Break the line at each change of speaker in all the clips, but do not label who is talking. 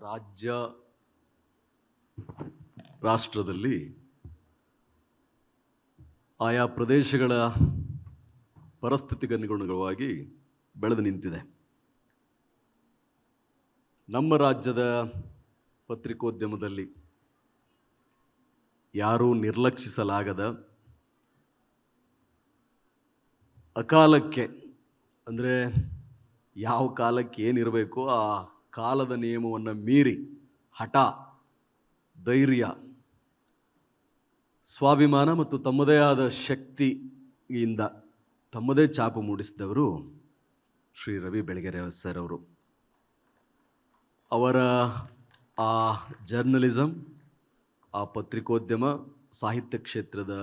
ರಾಜ್ಯ ರಾಷ್ಟ್ರದಲ್ಲಿ ಆಯಾ ಪ್ರದೇಶಗಳ ಪರಿಸ್ಥಿತಿಗನುಗುಣವಾಗಿ ಬೆಳೆದು ನಿಂತಿದೆ. ನಮ್ಮ ರಾಜ್ಯದ ಪತ್ರಿಕೋದ್ಯಮದಲ್ಲಿ ಯಾರೂ ನಿರ್ಲಕ್ಷಿಸಲಾಗದ ಅಕಾಲಕ್ಕೆ, ಅಂದರೆ ಯಾವ ಕಾಲಕ್ಕೆ ಏನಿರಬೇಕೋ ಆ ಕಾಲದ ನಿಯಮವನ್ನು ಮೀರಿ ಹಠ, ಧೈರ್ಯ, ಸ್ವಾಭಿಮಾನ ಮತ್ತು ತಮ್ಮದೇ ಆದ ಶಕ್ತಿಯಿಂದ ತಮ್ಮದೇ ಚಾಪು ಮೂಡಿಸಿದವರು ಶ್ರೀ ರವಿ ಬೆಳಗೆರೆ ಸರ್ ಅವರು. ಅವರ ಆ ಜರ್ನಲಿಸಮ್ ಆ ಪತ್ರಿಕೋದ್ಯಮ, ಸಾಹಿತ್ಯ ಕ್ಷೇತ್ರದ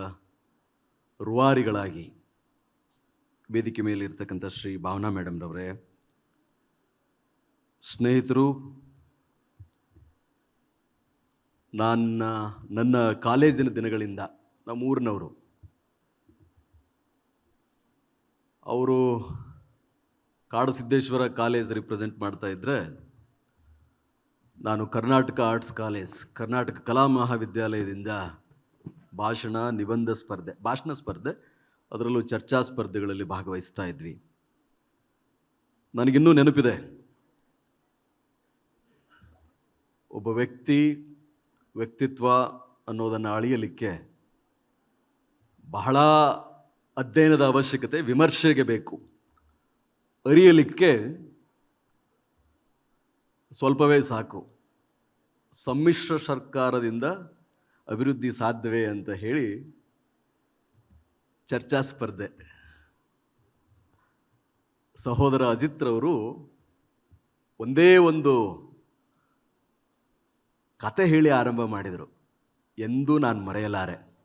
ರೂವಾರಿಗಳಾಗಿ ವೇದಿಕೆ ಮೇಲೆ ಇರ್ತಕ್ಕಂಥ ಶ್ರೀ ಭಾವನಾ ಮೇಡಮ್ರವರೇ ಸ್ನೇಹಿತರು, ನನ್ನ ನನ್ನ ಕಾಲೇಜಿನ ದಿನಗಳಿಂದ ನಮ್ಮ ಊರಿನವರು ಅವರು ಕಾಡಸಿದ್ದೇಶ್ವರ ಕಾಲೇಜ್ ರಿಪ್ರೆಸೆಂಟ್ ಮಾಡ್ತಾ ಇದ್ದರೆ ನಾನು ಕರ್ನಾಟಕ ಆರ್ಟ್ಸ್ ಕಾಲೇಜ್ ಕರ್ನಾಟಕ ಕಲಾ ಮಹಾವಿದ್ಯಾಲಯದಿಂದ ಭಾಷಣ, ನಿಬಂಧ ಸ್ಪರ್ಧೆ, ಭಾಷಣ ಸ್ಪರ್ಧೆ, ಅದರಲ್ಲೂ ಚರ್ಚಾ ಸ್ಪರ್ಧೆಗಳಲ್ಲಿ ಭಾಗವಹಿಸ್ತಾ ಇದ್ವಿ. ನನಗಿನ್ನೂ ನೆನಪಿದೆ. ಒಬ್ಬ ವ್ಯಕ್ತಿ ವ್ಯಕ್ತಿತ್ವ ಅನ್ನೋದನ್ನು ಅಳಿಯಲಿಕ್ಕೆ ಬಹಳ ಅಧ್ಯಯನದ ಅವಶ್ಯಕತೆ, ವಿಮರ್ಶೆಗೆ ಬೇಕು. ಅರಿಯಲಿಕ್ಕೆ ಸ್ವಲ್ಪವೇ ಸಾಕು. ಸಮ್ಮಿಶ್ರ ಸರ್ಕಾರದಿಂದ ಅಭಿವೃದ್ಧಿ ಸಾಧ್ಯವೇ ಅಂತ ಹೇಳಿ ಚರ್ಚಾ ಸ್ಪರ್ಧೆ. ಸಹೋದರ ಅಜಿತ್ರವರು ಒಂದೇ ಒಂದು ಕತೆ ಹೇಳಿ ಆರಂಭ ಮಾಡಿದರು. ಎಂದೂ ನಾನು ಮರೆಯಲಾರೆ.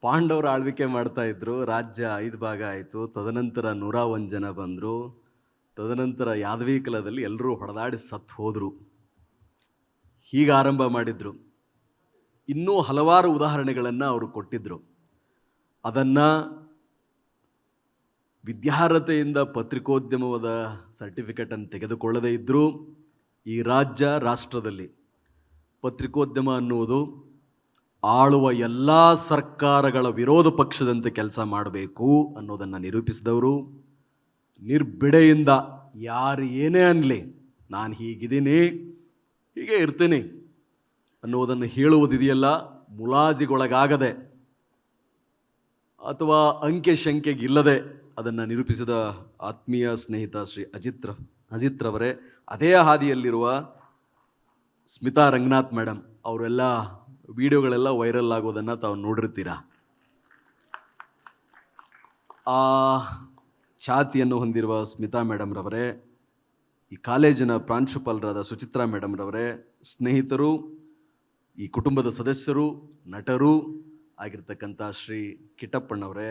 ಪಾಂಡವರು ಆಳ್ವಿಕೆ ಮಾಡ್ತಾ ಇದ್ರು. ರಾಜ್ಯ ಐದು ಭಾಗ ಆಯಿತು. ತದನಂತರ ನೂರ ಒಂದು ಜನ ಬಂದರು. ತದನಂತರ ಯಾದವೀಕಲದಲ್ಲಿ ಎಲ್ಲರೂ ಹೊಡೆದಾಡಿ ಸತ್ತು ಹೋದರು. ಹೀಗೆ ಆರಂಭ ಮಾಡಿದರು. ಇನ್ನೂ ಹಲವಾರು ಉದಾಹರಣೆಗಳನ್ನು ಅವರು ಕೊಟ್ಟಿದ್ದರು ಅದನ್ನು ವಿದ್ಯಾರ್ಹತೆಯಿಂದ ಪತ್ರಿಕೋದ್ಯಮದ ಸರ್ಟಿಫಿಕೇಟನ್ನು ತೆಗೆದುಕೊಳ್ಳದೇ ಇದ್ದರೂ ಈ ರಾಜ್ಯ ರಾಷ್ಟ್ರದಲ್ಲಿ. ಪತ್ರಿಕೋದ್ಯಮ ಅನ್ನುವುದು ಆಳುವ ಎಲ್ಲ ಸರ್ಕಾರಗಳ ವಿರೋಧ ಪಕ್ಷದಂತೆ ಕೆಲಸ ಮಾಡಬೇಕು ಅನ್ನೋದನ್ನು ನಿರೂಪಿಸಿದವರು. ನಿರ್ಬಿಡೆಯಿಂದ ಯಾರು ಏನೇ ಅನ್ನಲಿ ನಾನು ಹೀಗಿದ್ದೀನಿ, ಹೀಗೆ ಇರ್ತೀನಿ ಅನ್ನುವುದನ್ನು ಹೇಳುವುದಿದೆಯಲ್ಲ, ಮುಲಾಜಿಗೊಳಗಾಗದೆ ಅಥವಾ ಅಂಕೆ ಶಂಕೆಗಿಲ್ಲದೆ ಅದನ್ನು ನಿರೂಪಿಸಿದ ಆತ್ಮೀಯ ಸ್ನೇಹಿತ ಶ್ರೀ ಅಜಿತ್ರ, ಅಜಿತ್ರವರೇ, ಅದೇ ಹಾದಿಯಲ್ಲಿರುವ ಸ್ಮಿತಾ ರಂಗನಾಥ್ ಮೇಡಮ್, ಅವರೆಲ್ಲ ವಿಡಿಯೋಗಳೆಲ್ಲ ವೈರಲ್ ಆಗೋದನ್ನು ತಾವು ನೋಡಿರ್ತೀರಾ? ಆ ಛಾತಿಯನ್ನು ಹೊಂದಿರುವ ಸ್ಮಿತಾ ಮೇಡಮ್ರವರೇ ಈ ಕಾಲೇಜಿನ ಪ್ರಾಂಶುಪಾಲರಾದ ಸುಚಿತ್ರಾ ಮೇಡಮ್ರವರೇ ಸ್ನೇಹಿತರು, ಈ ಕುಟುಂಬದ ಸದಸ್ಯರು, ನಟರು ಆಗಿರ್ತಕ್ಕಂಥ ಶ್ರೀ ಕಿಟ್ಟಪ್ಪಣ್ಣವರೇ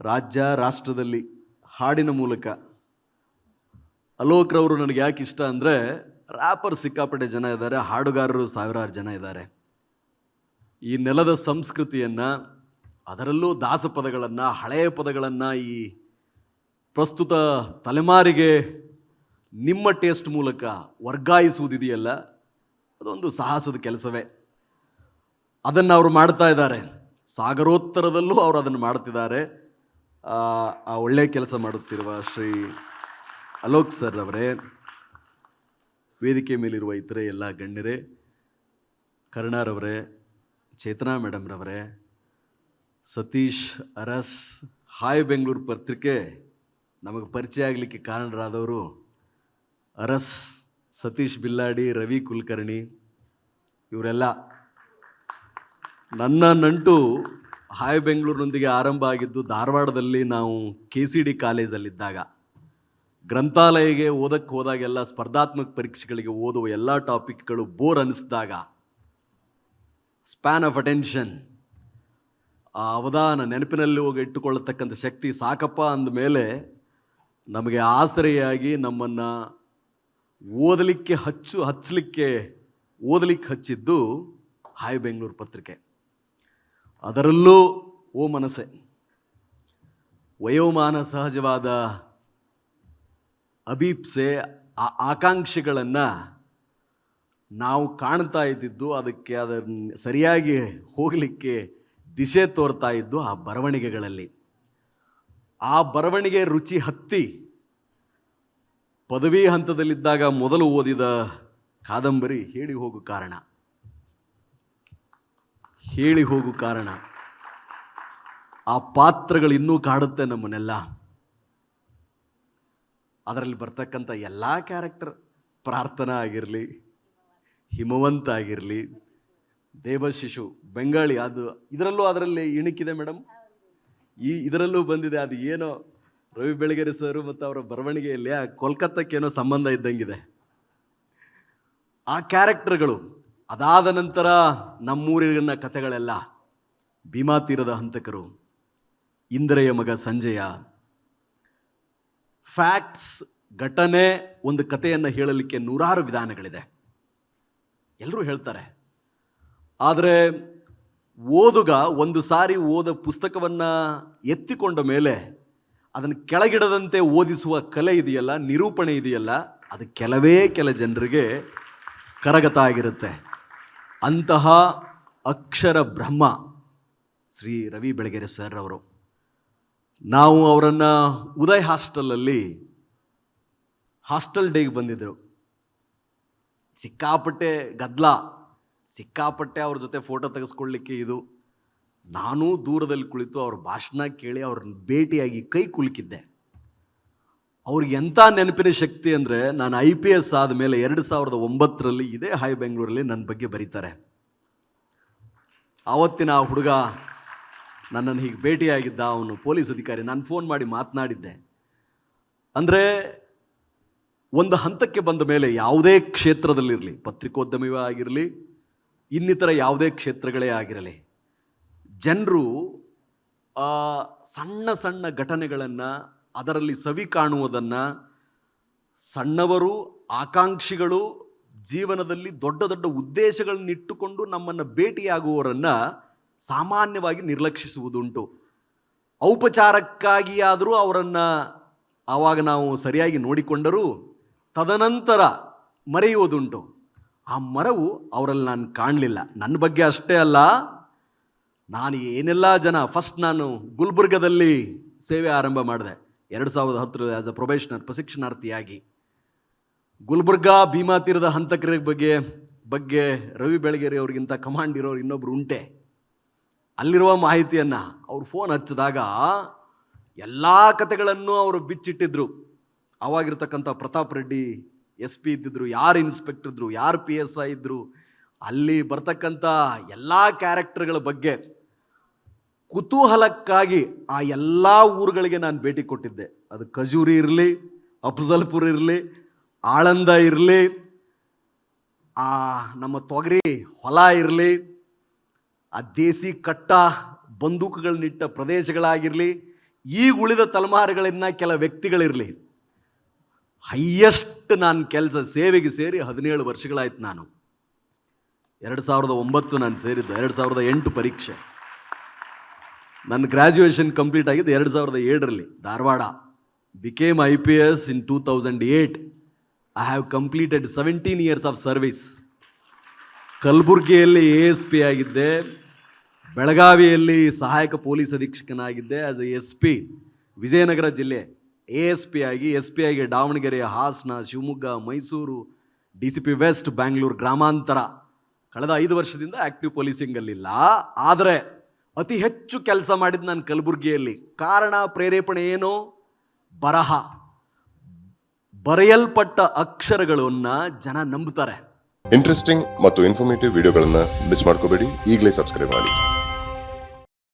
ರಾಜ್ಯ, ರಾಷ್ಟ್ರದಲ್ಲಿ ಹಾಡಿನ ಮೂಲಕ ಅಲೋಕ್ರವರು ನನಗೆ ಯಾಕೆ ಇಷ್ಟ ಅಂದರೆ ರ್ಯಾಪರ್ ಸಿಕ್ಕಾಪಟ್ಟೆ ಜನ ಇದ್ದಾರೆ, ಹಾಡುಗಾರರು ಸಾವಿರಾರು ಜನ ಇದ್ದಾರೆ. ಈ ನೆಲದ ಸಂಸ್ಕೃತಿಯನ್ನು, ಅದರಲ್ಲೂ ದಾಸ ಪದಗಳನ್ನು, ಹಳೆಯ ಪದಗಳನ್ನು ಈ ಪ್ರಸ್ತುತ ತಲೆಮಾರಿಗೆ ನಿಮ್ಮ ಟೇಸ್ಟ್ ಮೂಲಕ ವರ್ಗಾಯಿಸುವುದಿದೆಯಲ್ಲ, ಅದೊಂದು ಸಾಹಸದ ಕೆಲಸವೇ. ಅದನ್ನು ಅವರು ಮಾಡ್ತಾ ಇದ್ದಾರೆ. ಸಾಗರೋತ್ತರದಲ್ಲೂ ಅವರು ಅದನ್ನು ಮಾಡ್ತಿದ್ದಾರೆ. ಆ ಒಳ್ಳೆಯ ಕೆಲಸ ಮಾಡುತ್ತಿರುವ ಶ್ರೀ ಅಲೋಕ್ ಸರ್ ಅವರೇ ವೇದಿಕೆ ಮೇಲಿರುವ ಇತರೆ ಎಲ್ಲ ಗಣ್ಯರೇ, ಕರುಣಾರವರೇ, ಚೇತನಾ ಮೇಡಮ್ರವರೇ ಸತೀಶ್ ಅರಸ್, ಹಾಯ್ ಬೆಂಗಳೂರು ಪತ್ರಿಕೆ ನಮಗೆ ಪರಿಚಯ ಆಗಲಿಕ್ಕೆ ಕಾರಣರಾದವರು ಅರಸ್, ಸತೀಶ್ ಬಿಲ್ಲಾಡಿ, ರವಿ ಕುಲಕರ್ಣಿ, ಇವರೆಲ್ಲ. ನನ್ನ ನಂಟು ಹಾಯ್ ಬೆಂಗಳೂರಿನೊಂದಿಗೆ ಆರಂಭ ಆಗಿದ್ದು ಧಾರವಾಡದಲ್ಲಿ ನಾವು ಕೆ ಸಿ ಡಿ ಕಾಲೇಜಲ್ಲಿದ್ದಾಗ. ಗ್ರಂಥಾಲಯಗೆ ಓದಕ್ಕೆ ಹೋದಾಗೆಲ್ಲ ಸ್ಪರ್ಧಾತ್ಮಕ ಪರೀಕ್ಷೆಗಳಿಗೆ ಓದುವ ಎಲ್ಲ ಟಾಪಿಕ್ಗಳು ಬೋರ್ ಅನ್ನಿಸಿದಾಗ ಸ್ಪ್ಯಾನ್ ಆಫ್ ಅಟೆನ್ಷನ್, ಆ ಅವಧಾನ ನೆನಪಿನಲ್ಲಿ ಹೋಗಿ ಇಟ್ಟುಕೊಳ್ಳತಕ್ಕಂಥ ಶಕ್ತಿ ಸಾಕಪ್ಪ ಅಂದಮೇಲೆ ನಮಗೆ ಆಸರೆಯಾಗಿ ನಮ್ಮನ್ನು ಓದಲಿಕ್ಕೆ ಹಚ್ಚು, ಹಚ್ಚಲಿಕ್ಕೆ ಓದಲಿಕ್ಕೆ ಹಚ್ಚಿದ್ದು ಹಾಯ್ ಬೆಂಗಳೂರು ಪತ್ರಿಕೆ. ಅದರಲ್ಲೂ ಓ ಮನಸೆ ವಯೋಮಾನ ಸಹಜವಾದ ಅಭೀಪ್ಸೆ ಆ ಆಕಾಂಕ್ಷೆಗಳನ್ನು ನಾವು ಕಾಣ್ತಾ ಇದ್ದಿದ್ದು ಅದಕ್ಕೆ ಅದನ್ನು ಸರಿಯಾಗಿ ಹೋಗಲಿಕ್ಕೆ ದಿಶೆ ತೋರ್ತಾ ಇದ್ದು ಆ ಬರವಣಿಗೆಗಳಲ್ಲಿ. ಆ ಬರವಣಿಗೆ ರುಚಿ ಹತ್ತಿ ಪದವಿ ಹಂತದಲ್ಲಿದ್ದಾಗ ಮೊದಲು ಓದಿದ ಕಾದಂಬರಿ ಹೇಳಿ ಹೋಗು ಕಾರಣ. ಹೇಳಿ ಹೋಗು ಕಾರಣ. ಆ ಪಾತ್ರಗಳು ಇನ್ನೂ ಕಾಡುತ್ತೆ ನಮ್ಮನ್ನೆಲ್ಲ. ಅದರಲ್ಲಿ ಬರ್ತಕ್ಕಂಥ ಎಲ್ಲ ಕ್ಯಾರೆಕ್ಟರ್ ಪ್ರಾರ್ಥನಾ ಆಗಿರಲಿ, ಹಿಮವಂತ ಆಗಿರಲಿ ದೇವಶಿಶು ಬೆಂಗಾಳಿ ಅದು ಇದರಲ್ಲೂ ಅದರಲ್ಲಿ ಇಣುಕಿದೆ ಮೇಡಮ್ ಈ ಇದರಲ್ಲೂ ಬಂದಿದೆ, ಅದು ಏನೋ ರವಿ ಬೆಳಗೆರೆ ಸರ್ ಮತ್ತು ಅವರ ಬರವಣಿಗೆಯಲ್ಲಿ ಆ ಕೋಲ್ಕತ್ತಕ್ಕೇನೋ ಸಂಬಂಧ ಇದ್ದಂಗಿದೆ. ಆ ಕ್ಯಾರೆಕ್ಟರ್ಗಳು ಅದಾದ ನಂತರ ನಮ್ಮೂರಿನ ಕಥೆಗಳೆಲ್ಲ ಭೀಮಾತೀರದ ಹಂತಕರು, ಇಂದ್ರೆಯ ಮಗ ಸಂಜಯ ಫ್ಯಾಕ್ಟ್ಸ್ ಘಟನೆ, ಒಂದು ಕಥೆಯನ್ನು ಹೇಳಲಿಕ್ಕೆ ನೂರಾರು ವಿಧಾನಗಳಿದೆ. ಎಲ್ಲರೂ ಹೇಳ್ತಾರೆ. ಆದರೆ ಓದುಗ ಒಂದು ಸಾರಿ ಓದ ಪುಸ್ತಕವನ್ನು ಎತ್ತಿಕೊಂಡ ಮೇಲೆ ಅದನ್ನು ಕೆಳಗಿಡದಂತೆ ಓದಿಸುವ ಕಲೆ ಇದೆಯಲ್ಲ, ನಿರೂಪಣೆ ಇದೆಯಲ್ಲ, ಅದು ಕೆಲವೇ ಕೆಲ ಜನರಿಗೆ ಕರಗತ ಆಗಿರುತ್ತೆ. ಅಂತಹ ಅಕ್ಷರ ಬ್ರಹ್ಮ ಶ್ರೀ ರವಿ ಬೆಳಗೆರೆ ಸರ್ ಅವರು ನಾವು ಅವರನ್ನು ಉದಯ್ ಹಾಸ್ಟೆಲಲ್ಲಿ ಹಾಸ್ಟೆಲ್ ಡೇಗೆ ಬಂದಿದ್ದರು. ಸಿಕ್ಕಾಪಟ್ಟೆ ಗದ್ಲ, ಸಿಕ್ಕಾಪಟ್ಟೆ ಅವ್ರ ಜೊತೆ ಫೋಟೋ ತೆಗೆಸ್ಕೊಳ್ಳಿಕ್ಕೆ ಇದು. ನಾನೂ ದೂರದಲ್ಲಿ ಕುಳಿತು ಅವ್ರ ಭಾಷಣ ಕೇಳಿ ಅವ್ರನ್ನ ಭೇಟಿಯಾಗಿ ಕೈ ಕುಲುಕಿದ್ದೆ. ಅವ್ರಿಗೆ ಎಂಥ ನೆನಪಿನ ಶಕ್ತಿ ಅಂದರೆ ನಾನು ಐ ಪಿ ಎಸ್ ಆದ ಮೇಲೆ ಎರಡು ಸಾವಿರದ ಒಂಬತ್ತರಲ್ಲಿ ಇದೇ ಹೈ ಬೆಂಗಳೂರಲ್ಲಿ ನನ್ನ ಬಗ್ಗೆ ಬರೀತಾರೆ. ಆವತ್ತಿನ ಆ ಹುಡುಗ ನನ್ನನ್ನು ಹೀಗೆ ಭೇಟಿಯಾಗಿದ್ದ ಅವನು ಪೊಲೀಸ್ ಅಧಿಕಾರಿ. ನಾನು ಫೋನ್ ಮಾಡಿ ಮಾತನಾಡಿದ್ದೆ. ಅಂದರೆ ಒಂದು ಹಂತಕ್ಕೆ ಬಂದ ಮೇಲೆ ಯಾವುದೇ ಕ್ಷೇತ್ರದಲ್ಲಿರಲಿ, ಪತ್ರಿಕೋದ್ಯಮವೇ ಆಗಿರಲಿ, ಇನ್ನಿತರ ಯಾವುದೇ ಕ್ಷೇತ್ರಗಳೇ ಆಗಿರಲಿ, ಜನರು ಸಣ್ಣ ಸಣ್ಣ ಘಟನೆಗಳನ್ನು ಅದರಲ್ಲಿ ಸವಿ ಕಾಣುವುದನ್ನು ಸಣ್ಣವರು, ಆಕಾಂಕ್ಷಿಗಳು, ಜೀವನದಲ್ಲಿ ದೊಡ್ಡ ದೊಡ್ಡ ಉದ್ದೇಶಗಳನ್ನಿಟ್ಟುಕೊಂಡು ನಮ್ಮನ್ನು ಭೇಟಿಯಾಗುವವರನ್ನು ಸಾಮಾನ್ಯವಾಗಿ ನಿರ್ಲಕ್ಷಿಸುವುದುಂಟು. ಔಪಚಾರಕ್ಕಾಗಿಯಾದರೂ ಅವರನ್ನು ಆವಾಗ ನಾವು ಸರಿಯಾಗಿ ನೋಡಿಕೊಂಡರೂ ತದನಂತರ ಮರೆಯುವುದುಂಟು. ಆ ಮರವು ಅವರಲ್ಲಿ ನಾನು ಕಾಣಲಿಲ್ಲ. ನನ್ನ ಬಗ್ಗೆ ಅಷ್ಟೇ ಅಲ್ಲ, ನಾನು ಏನೆಲ್ಲ ಜನ ಫಸ್ಟ್ ನಾನು ಗುಲ್ಬರ್ಗದಲ್ಲಿ ಸೇವೆ ಆರಂಭ ಮಾಡಿದೆ. ಎರಡು ಸಾವಿರದ ಹತ್ತರ ಆ್ಯಸ್ ಅ ಪ್ರೊಬೇಷನರ್ ಪ್ರಶಿಕ್ಷಣಾರ್ಥಿಯಾಗಿ. ಗುಲ್ಬರ್ಗಾ ಭೀಮಾ ತೀರದ ಹಂತಕರ ಬಗ್ಗೆ ಬಗ್ಗೆ ರವಿ ಬೆಳಗೆರೆ ಅವ್ರಿಗಿಂತ ಕಮಾಂಡ್ ಇರೋರು ಇನ್ನೊಬ್ರು ಉಂಟೆ. ಅಲ್ಲಿರುವ ಮಾಹಿತಿಯನ್ನು ಅವ್ರು ಫೋನ್ ಹಚ್ಚಿದಾಗ ಎಲ್ಲ ಕತೆಗಳನ್ನು ಅವರು ಬಿಚ್ಚಿಟ್ಟಿದ್ರು. ಅವಾಗಿರ್ತಕ್ಕಂಥ ಪ್ರತಾಪ್ ರೆಡ್ಡಿ, ಎಸ್ ಪಿ ಇದ್ದಿದ್ರು, ಯಾರು ಇನ್ಸ್ಪೆಕ್ಟರ್ ಇದ್ರು, ಯಾರು ಪಿ ಎಸ್ ಐ ಇದ್ರು, ಅಲ್ಲಿ ಬರ್ತಕ್ಕಂಥ ಎಲ್ಲ ಕ್ಯಾರೆಕ್ಟರ್ಗಳ ಬಗ್ಗೆ ಕುತೂಹಲಕ್ಕಾಗಿ ಆ ಎಲ್ಲ ಊರುಗಳಿಗೆ ನಾನು ಭೇಟಿ ಕೊಟ್ಟಿದ್ದೆ. ಅದು ಖಜೂರಿ ಇರಲಿ, ಅಫ್ಜಲ್ಪುರ್ ಇರಲಿ, ಆಳಂದ ಇರಲಿ, ಆ ನಮ್ಮ ತೊಗರಿ ಹೊಲ ಇರಲಿ ಆ ದೇಸಿ ಕಟ್ಟ ಬಂದೂಕುಗಳನ್ನಿಟ್ಟ ಪ್ರದೇಶಗಳಾಗಿರಲಿ ಈಗ ಉಳಿದ ತಲೆಮಾರುಗಳನ್ನು ಕೆಲ ವ್ಯಕ್ತಿಗಳಿರಲಿ. ಹೈಯೆಸ್ಟ್ ನಾನು ಕೆಲಸ ಸೇವೆಗೆ ಸೇರಿ ಹದಿನೇಳು ವರ್ಷಗಳಾಯ್ತು ನಾನು. ಎರಡು ಸಾವಿರದ ಒಂಬತ್ತು ನಾನು ಸೇರಿದ್ದು, ಎರಡು ಸಾವಿರದ ಎಂಟು ಪರೀಕ್ಷೆ. ನನ್ನ ಗ್ರ್ಯಾಜುಯೇಷನ್ ಕಂಪ್ಲೀಟ್ ಆಗಿದ್ದು ಎರಡು ಸಾವಿರದ ಏಳರಲ್ಲಿ Dharwad. Became I P S in two thousand eight I have completed seventeen years of service ಕಲಬುರಗಿಯಲ್ಲಿ ಎ ಎಸ್ ಪಿ ಆಗಿದ್ದೆ. ಬೆಳಗಾವಿಯಲ್ಲಿ ಸಹಾಯಕ police ಅಧೀಕ್ಷಕನಾಗಿದ್ದೆ as A S P Vijayanagara ಜಿಲ್ಲೆ. ಎ ಎಸ್ ಪಿ ಆಗಿ ಎಸ್ ಪಿ ಆಗಿ Davanagere, Hassan, Shivamogga, Mysuru D C P west Bangalore ಗ್ರಾಮಾಂತರ. ಕಳೆದ ಐದು ವರ್ಷದಿಂದ ಆಕ್ಟಿವ್ ಪೊಲೀಸಿಂಗಲ್ಲಿಲ್ಲ ಆದರೆ ಅತಿ ಹೆಚ್ಚು ಕೆಲಸ ಮಾಡಿದ್ದು ನಾನು ಕಲಬುರಗಿಯಲ್ಲಿ. ಕಾರಣ, ಪ್ರೇರೇಪಣೆ ಏನು? ಬರಹ. ಬರೆಯಲ್ಪಟ್ಟ ಅಕ್ಷರಗಳನ್ನು ಜನ ನಂಬುತ್ತಾರೆ
ಇಂಟ್ರೆಸ್ಟಿಂಗ್ ಮತ್ತು ಇನ್ಫಾರ್ಮೇಟಿವ್ ವಿಡಿಯೋಗಳನ್ನು ಮಿಸ್ ಮಾಡ್ಕೋಬೇಡಿ. ಈಗಲೇ ಸಬ್ಸ್ಕ್ರೈಬ್ ಮಾಡಿ.